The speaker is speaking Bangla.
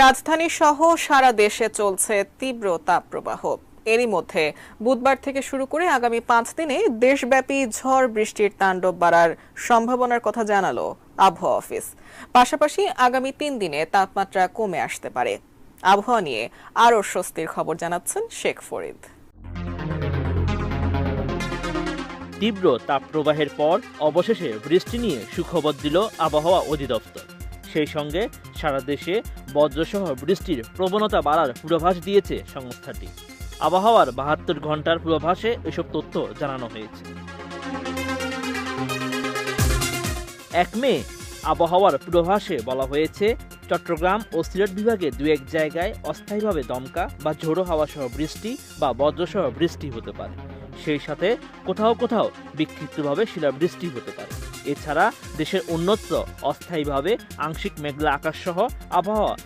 রাজধানী সহ সারা দেশে চলছে তীব্র তাপপ্রবাহ। এরই মধ্যে বুধবার থেকে শুরু করে আগামী পাঁচ দিনে দেশব্যাপী ঝড় বৃষ্টির তাণ্ডব বাড়ার সম্ভাবনার কথা জানালো আবহাওয়া অফিস। পাশাপাশি আগামী তিন দিনে তাপমাত্রা কমে আসতে পারে। আবহাওয়া নিয়ে আরও স্বস্তির খবর জানাচ্ছেন শেখ ফরিদ। তীব্র তাপপ্রবাহের পর অবশেষে বৃষ্টি নিয়ে সুখবর দিল আবহাওয়া অধিদপ্তর। সেই সঙ্গে সারা দেশে বজ্রসহ বৃষ্টির প্রবণতা বাড়ার পূর্বাভাস দিয়েছে সংস্থাটি। আবহাওয়ার বাহাত্তর ঘণ্টার পূর্বাভাসে এসব তথ্য জানানো হয়েছে। এক মে আবহাওয়ার পূর্বাভাসে বলা হয়েছে, চট্টগ্রাম ও সিলেট বিভাগে দু এক জায়গায় অস্থায়ীভাবে দমকা বা ঝোড়ো হাওয়াসহ বৃষ্টি বা বজ্রসহ বৃষ্টি হতে পারে। সেই সাথে কোথাও কোথাও বিক্ষিপ্তভাবে শিলাবৃষ্টি হতে পারে। এছাড়া দেশের অন্যত্র অস্থায়ীভাবে আংশিক মেঘলা আকাশ সহ আবহাওয়া